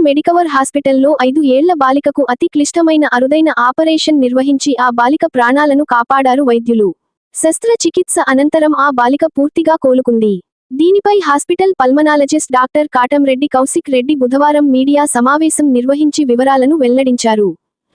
Medicover హాస్పిటల్లో ఐదు ఏళ్ళ బాలికకు అతి క్లిష్టమైన అరుదైన ఆపరేషన్ నిర్వహించి ఆ బాలిక ప్రాణాలను కాపాడారు వైద్యులు. శస్త్రచికిత్స అనంతరం ఆ బాలిక పూర్తిగా కోలుకుంది. దీనిపై hospital pulmonologist doctor Katamreddy Kaushik Reddy బుధవారం మీడియా సమావేశం నిర్వహించి వివరాలను వెల్లడించారు.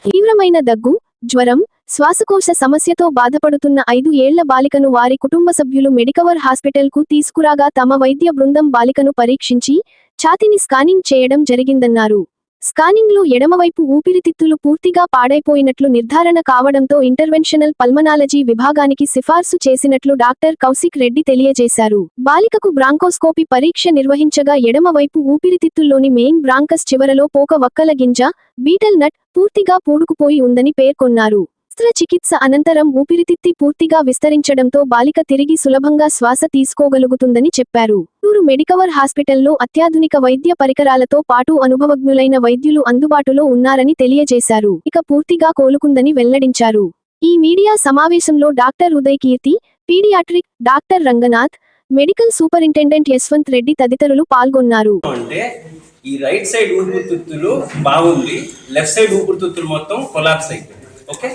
తీవ్రమైన దగ్గు జ్వరం శ్వాసకోశ సమస్యతో బాధపడుతున్న ఐదు ఏళ్ళ బాలికను వారి కుటుంబ సభ్యులు మెడికవర్ హాస్పిటల్కు తీసుకురాగా తమ వైద్య బృందం బాలికను పరీక్షించి ఛాతిని స్కానింగ్ చేయడం జరిగిందన్నారు. స్కానింగ్లో ఎడమవైపు ఊపిరితిత్తులు పూర్తిగా పాడైపోయినట్లు నిర్ధారణ కావడంతో ఇంటర్వెన్షనల్ పల్మనాలజీ విభాగానికి సిఫార్సు చేసినట్లు డాక్టర్ కౌశిక్ రెడ్డి తెలియజేశారు. బాలికకు బ్రాంకోస్కోపీ పరీక్ష నిర్వహించగా ఎడమవైపు ఊపిరితిత్తుల్లోని మెయిన్ బ్రాంకస్ చివరలో పోక వక్కల గింజ బీటల్ నట్ పూర్తిగా పూడుకుపోయి ఉందని పేర్కొన్నారు. శస్త్రచికిత్స అనంతరం ఊపిరితిత్తి పూర్తిగా విస్తరించడంతో బాలిక తిరిగి సులభంగా శ్వాస తీసుకోగలుగుతుందని చెప్పారు. ఊరు మెడికవర్ హాస్పిటల్లో అత్యాధునిక వైద్య పరికరాలతో పాటు అనుభవజ్ఞులైన వైద్యులు అందుబాటులో ఉన్నారని తెలియజేశారు. ఇక పూర్తిగా కోలుకుందని వెల్లడించారు. ఈ మీడియా సమావేశంలో doctor Uday Keerthi paediatric doctor Ranganath medical superintendent Yashwanth Reddy తదితరులు పాల్గొన్నారు. అంటే ఈ రైట్ సైడ్ ఊపిరితిత్తులు బాగుంది లెఫ్ట్ సైడ్ ఊపిరితిత్తులు మొత్తం కొలాప్స్ అయిపోయింది. ఓకే?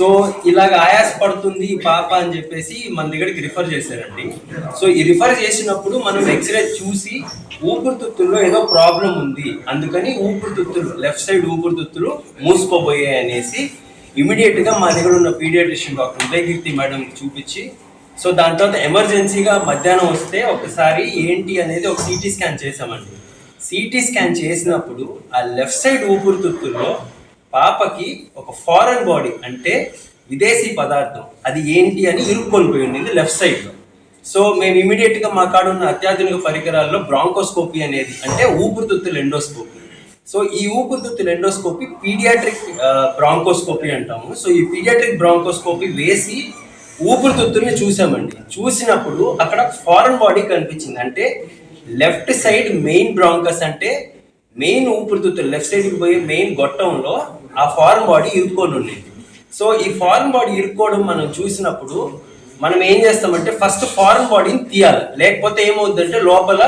సో ఇలాగ ఆయాస పడుతుంది ఈ పాప అని చెప్పేసి మన దగ్గరికి రిఫర్ చేశారండి. సో ఈ రిఫర్ చేసినప్పుడు మనం ఎక్స్రే చూసి ఊపిరితిత్తుల్లో ఏదో ప్రాబ్లం ఉంది. అందుకని ఊపిరితిత్తులు లెఫ్ట్ సైడ్ ఊపిరితిత్తులు మూసుకోబోయాయి అనేసి ఇమీడియట్గా మా దగ్గర ఉన్న పీడియాట్రిషియన్ డాక్టర్ ఉదయకీర్తి మేడం చూపించి సో దాని తర్వాత ఎమర్జెన్సీగా మధ్యాహ్నం వస్తే ఒకసారి ఏంటి అనేది ఒక సిటీ స్కాన్ చేసామండి సిటీ స్కాన్ చేసినప్పుడు ఆ లెఫ్ట్ సైడ్ ఊపిరితిత్తుల్లో పాపకి ఒక ఫారెన్ బాడీ అంటే విదేశీ పదార్థం. అది ఏంటి అని ఇరుక్కొని ఉండింది లెఫ్ట్ సైడ్లో. సో మేము ఇమీడియట్గా మా కాడ ఉన్న అత్యాధునిక పరికరాల్లో బ్రాంకోస్కోపీ అనేది అంటే ఊపిరితిత్తుల ఎండోస్కోపీ. సో ఈ ఊపిరితిత్తుల ఎండోస్కోపీ పీడియాట్రిక్ బ్రాంకోస్కోపీ అంటాము. సో ఈ పీడియాట్రిక్ బ్రాంకోస్కోపీ వేసి ఊపిరితిత్తుల్ని చూసామండి. చూసినప్పుడు అక్కడ ఫారెన్ బాడీ కనిపించింది. అంటే లెఫ్ట్ సైడ్ మెయిన్ బ్రాంకస్ అంటే మెయిన్ ఊపిరితిత్తులు లెఫ్ట్ సైడ్కి పోయే మెయిన్ గొట్టంలో ఆ ఫారెన్ బాడీ ఇరుక్కొని ఉండేది. సో ఈ ఫారెన్ బాడీ ఇరుక్కోవడం మనం చూసినప్పుడు మనం ఏం చేస్తామంటే ఫస్ట్ ఫారెన్ బాడీని తీయాలి. లేకపోతే ఏమవుతుందంటే లోపల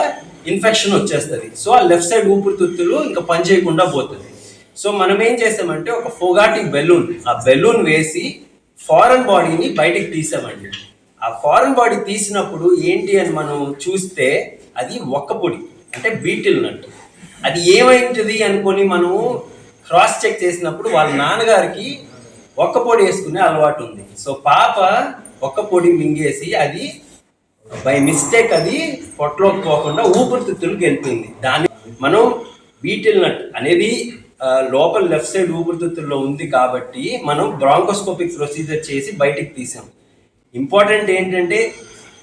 ఇన్ఫెక్షన్ వచ్చేస్తుంది. సో ఆ లెఫ్ట్ సైడ్ ఊపిరితిత్తులు ఇంకా పని చేయకుండా పోతుంది. సో మనం ఏం చేసామంటే ఒక ఫోగాటిక్ బెలూన్ ఆ బెలూన్ వేసి ఫారెన్ బాడీని బయటికి తీసామండి. ఆ ఫారెన్ బాడీ తీసినప్పుడు ఏంటి అని మనం చూస్తే అది ఒక్క పొడి అంటే బీటిల్ నట్టు. అది ఏమైంటుంది అనుకొని మనము క్రాస్ చెక్ చేసినప్పుడు వాళ్ళ నాన్నగారికి ఒక్క పొడి వేసుకునే అలవాటు ఉంది. సో పాప ఒక్క పొడి మింగేసి అది బై మిస్టేక్ అది పొట్టలోకి పోకుండా ఊపిరితిత్తులకు వెళ్తుంది దాన్ని మనం బీటిల్ నట్ అనేది లోపల లెఫ్ట్ సైడ్ ఊపిరితిత్తుల్లో ఉంది కాబట్టి మనం బ్రాంకోస్కోపిక్ ప్రొసీజర్ చేసి బయటికి తీసాం. ఇంపార్టెంట్ ఏంటంటే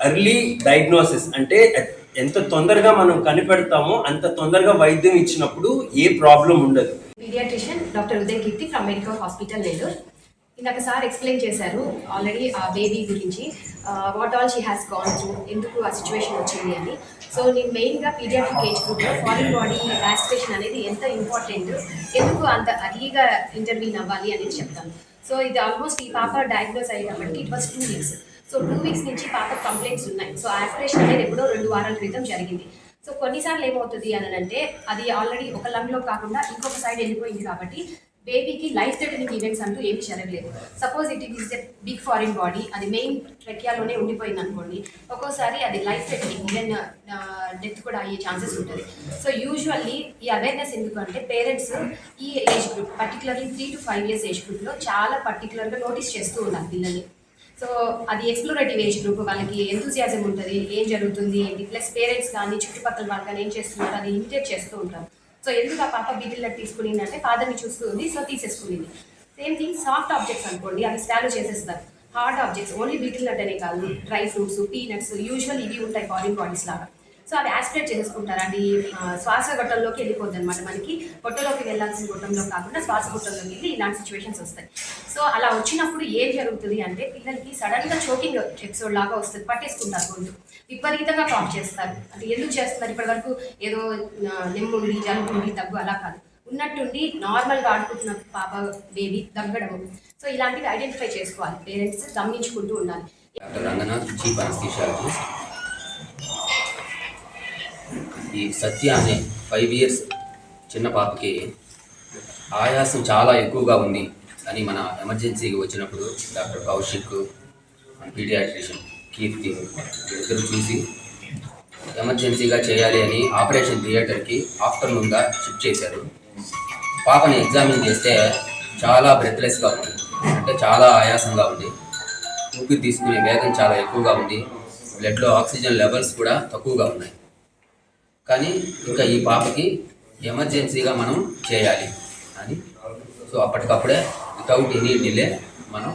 ఎర్లీ డయాగ్నోసిస్ అంటే ఎంత తొందరగా మనం కనిపెడతామో అంత తొందరగా వైద్యం ఇచ్చినప్పుడు ఏ ప్రాబ్లం ఉండదు. Paediatrician doctor Uday Keerthi from medical hospital Nellore. ఇందాక సార్ ఎక్స్ప్లెయిన్ చేశారు ఆల్రెడీ ఆ బేబీ గురించి what all she has gone through ఎందుకు ఆ సిచ్యువేషన్ వచ్చింది అని. సో నేను మెయిన్గా పీడియాట్రిక్ ఏజ్ గ్రూప్లో ఫారిన్ బాడీ యాస్పిరేషన్ అనేది ఎంత ఇంపార్టెంట్ ఎందుకు అంత అర్లీగా ఇంటర్వ్యూన్ అవ్వాలి అనేది చెప్తాను. సో ఇది ఆల్మోస్ట్ ఈ పాప డయాగ్నోస్ అయ్యేటప్పటికి it was two weeks so two weeks నుంచి పాప కంప్లైంట్స్ ఉన్నాయి. సో ఆస్పిరేషన్ అనేది ఎప్పుడో రెండు వారాల క్రితం జరిగింది. సో కొన్నిసార్లు ఏమవుతుంది అని అంటే అది ఆల్రెడీ ఒక లంగ్లో కాకుండా ఇంకొక సైడ్ వెళ్ళిపోయింది కాబట్టి బేబీకి లైఫ్ థ్రెటనింగ్ ఈవెంట్స్ అంటూ ఏమీ జరగలేదు. Suppose it is a big foreign body అది మెయిన్ ట్రెక్యాలోనే ఉండిపోయింది అనుకోండి ఒక్కోసారి అది లైఫ్ థ్రెటనింగ్ ఈవెన్ డెత్ కూడా అయ్యే ఛాన్సెస్ ఉంటుంది. సో యూజువల్లీ ఈ అవేర్నెస్ ఎందుకంటే పేరెంట్స్ ఈ age group particularly three to five years age గ్రూప్లో చాలా పర్టికులర్గా నోటీస్ చేస్తూ ఉన్నారు పిల్లల్ని. సో అది ఎక్స్ప్లోరేటివ్ ఏజ్ గ్రూప్ వాళ్ళకి ఎంతూజియాజం ఉంటుంది ఏం జరుగుతుంది ఏంటి? ప్లస్ పేరెంట్స్ కానీ చుట్టుపక్కల వాళ్ళు కానీ ఏం చేస్తున్నారు అది ఇమిటేట్ చేస్తూ ఉంటారు. సో ఎందుకు ఆ పాప బీటిల్ తీసుకునింది అంటే ఫాదర్ని చూస్తుంది సో తీసేసుకునింది. సేమ్ థింగ్ సాఫ్ట్ ఆబ్జెక్ట్స్ అనుకోండి అవి స్టాలో చేసేస్తారు. Hard objects only betel nut అనే కాదు డ్రై ఫ్రూట్స్ పీనట్స్ యూజువల్ ఇవి ఉంటాయి ఫారిన్ బాడీస్ లాగా. సో అది యాస్పిరేట్ చేసుకుంటారు అది శ్వాస గొట్టంలోకి వెళ్ళిపోద్ది అనమాట మనకి. పొట్టలోకి వెళ్ళాల్సిన గొట్టంలో కాకుండా శ్వాస గొట్టంలోకి వెళ్ళి ఇలాంటి సిచ్యువేషన్స్ వస్తాయి. సో అలా వచ్చినప్పుడు ఏం జరుగుతుంది అంటే పిల్లలకి సడన్గా చోకింగ్ ఎపిసోడ్ లాగా వస్తుంది. పట్టేసుకుంటారు గొంతు విపరీతంగా కాఫ్ చేస్తారు. అది ఎందుకు చేస్తున్నారు? ఇప్పటి వరకు ఏదో నిమ్ముండి నెమ్ముండి జలుబుండి దగ్గు అలా కాదు. ఉన్నట్టుండి నార్మల్గా ఆడుకుంటున్న పాప బేబీ దగ్గడము. సో ఇలాంటివి ఐడెంటిఫై చేసుకోవాలి. పేరెంట్స్ గమనించుకుంటూ ఉండాలి. డాక్టర్ రంగనాథ్ చీఫ్ ఈ సత్య అనే ఫైవ్ ఇయర్స్ చిన్న పాపకి ఆయాసం చాలా ఎక్కువగా ఉంది అని మన ఎమర్జెన్సీకి వచ్చినప్పుడు డాక్టర్ కౌశిక్ మన పీడియాట్రిషియన్ కీర్తి వీళ్ళిద్దరూ చూసి ఎమర్జెన్సీగా చేయాలి అని ఆపరేషన్ థియేటర్కి ఆఫ్టర్నూన్గా షిఫ్ట్ చేశారు. పాపని ఎగ్జామిన్ చేస్తే చాలా బ్రెత్లెస్గా ఉంది. అంటే చాలా ఆయాసంగా ఉంది. ఊపిరి తీసుకునే వేగం చాలా ఎక్కువగా ఉంది. బ్లడ్లో ఆక్సిజన్ లెవెల్స్ కూడా తక్కువగా ఉన్నాయి. కానీ ఇంకా ఈ పాపకి ఎమర్జెన్సీగా మనం చేయాలి అని. సో అప్పటికప్పుడే వితౌట్ ఎనీ డిలే మనం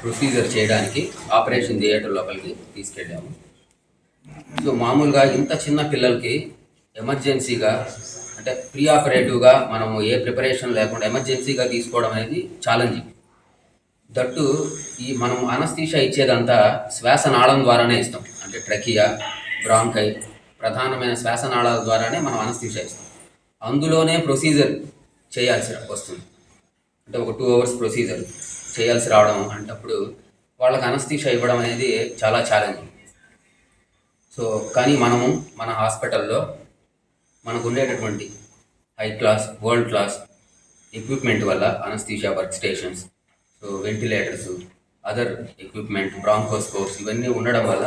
ప్రొసీజర్ చేయడానికి ఆపరేషన్ థియేటర్ లోపలికి తీసుకెళ్ళాము. సో మామూలుగా ఇంత చిన్న పిల్లలకి ఎమర్జెన్సీగా అంటే ప్రీ ఆపరేటివ్గా మనము ఏ ప్రిపరేషన్ లేకుండా ఎమర్జెన్సీగా తీసుకోవడం అనేది ఛాలెంజింగ్ దట్టు ఈ మనం అనస్థీషా ఇచ్చేదంతా శ్వాస నాళం ద్వారానే ఇస్తాం. అంటే ట్రకియా బ్రాంకై ప్రధానమైన శ్వాసనాళాల ద్వారానే మనం అనస్థీషా ఇస్తాం అందులోనే ప్రొసీజర్ చేయాల్సి వస్తుంది. అంటే ఒక టూ అవర్స్ ప్రొసీజర్ చేయాల్సి రావడం అంటప్పుడు వాళ్ళకి అనస్థీషా ఇవ్వడం అనేది చాలా ఛాలెంజింగ్ సో కానీ మనము మన హాస్పిటల్లో మనకు ఉండేటటువంటి high class world class equipment వల్ల anaesthesia work stations so ventilators other equipment bronchoscopes ఇవన్నీ ఉండడం వల్ల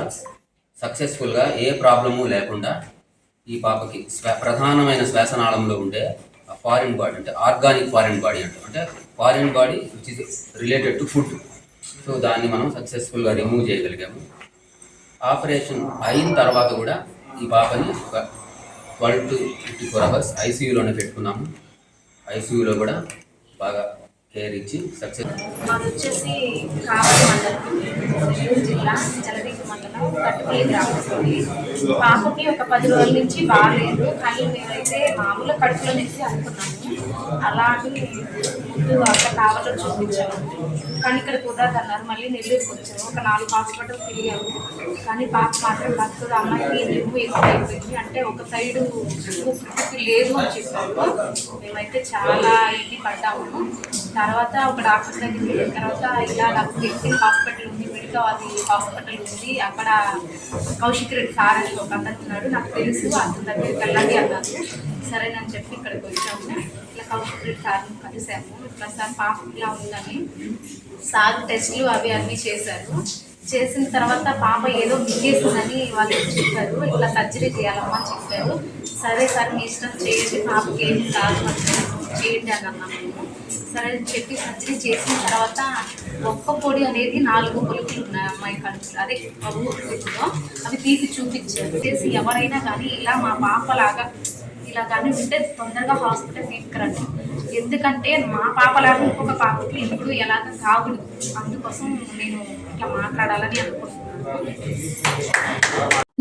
సక్సెస్ఫుల్గా ఏ ప్రాబ్లము లేకుండా ఈ పాపకి శ్వా ప్రధానమైన శ్వాసనాళంలో ఉండే ఫారిన్ బాడీ అంటే ఆర్గానిక్ ఫారిన్ బాడీ అంటాం. అంటే foreign body which is related to food so దాన్ని మనం సక్సెస్ఫుల్గా రిమూవ్ చేయగలిగాము. ఆపరేషన్ అయిన తర్వాత కూడా ఈ పాపని ఒక twelve to fifty four hours ఐసీయూలోనే పెట్టుకున్నాము. ఐసీయూలో కూడా బాగా కేర్ ఇచ్చి సక్సెస్ మాది వచ్చేసి కావలి మండలం. నెల్లూరు జిల్లా జలదింగ మండలం కట్టుపల్లి గ్రామంలోని పాపకి ఒక పది రోజుల నుంచి బాగాలేదు. కానీ మేమైతే మామూలు కడుపులో నుంచి అనుకున్నాము. అలాగే ముందు అక్కడ కావాలో చూపించాము. కానీ ఇక్కడ కూడా అన్నారు మళ్ళీ నెల్లూరుకి వచ్చాము. ఒక నాలుగు హాస్పిటల్ తిరిగాము. కానీ పాప మాత్రం బతుకుడు అమ్మాయికి నిమ్ము ఎక్కువ అయిపోయింది అంటే ఒక సైడు లేదు అని చెప్పాము మేమైతే చాలా ఇది పడ్డాము. తర్వాత ఒక డాక్టర్ దగ్గరికి వెళ్ళిన తర్వాత ఇలా నాకు పెట్టి హాస్పిటల్ ఉంది మెడికల్ హాస్పిటల్ ఉంది అక్కడ కౌశిక్ రెడ్డి సార్ అని ఒక అతను ఉన్నాడు నాకు తెలుసు అతని దగ్గరికి వెళ్ళండి అన్నారు. సరేనని చెప్పి ఇక్కడికి వచ్చాము ఇట్లా కౌశిక్ రెడ్డి సార్ని కలిసాము ఇట్లా సార్ పాప ఇలా ఉందని సార్ టెస్ట్లు అవి అన్నీ చేశారు. చేసిన తర్వాత పాప ఏదో మింగేసిందని వాళ్ళు చెప్పారు. ఇట్లా సర్జరీ చేయాలమ్మా అని చెప్పారు. సరే సార్ మీ ఇష్టం చేయండి పాపకి ఏం కాదు చేయండి అని అన్నాము. సరే చెప్పి సర్జరీ చేసిన తర్వాత ఒక్క పొడి అనేది నాలుగు పొలుకులు ఉన్నాయి అమ్మాయి కడుపులో. అదే ఊపిరితిత్తులో అవి తీసి చూపించారు. చేసి ఎవరైనా కానీ ఇలా మా పాపలాగా ఇలా కానీ ఉంటే తొందరగా హాస్పిటల్ తీసుకురండి. ఎందుకంటే మా పాపలాగా ఇంకొక పాపకి ఎప్పుడు ఎలాగ కాకూడదు అందుకోసం నేను ఇట్లా మాట్లాడాలని అనుకుంటున్నాను.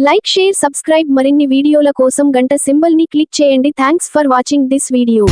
లైక్ షేర్ సబ్స్క్రైబ్ మరిన్ని వీడియోల కోసం గంట సింబల్ని క్లిక్ చేయండి. Thanks for watching this video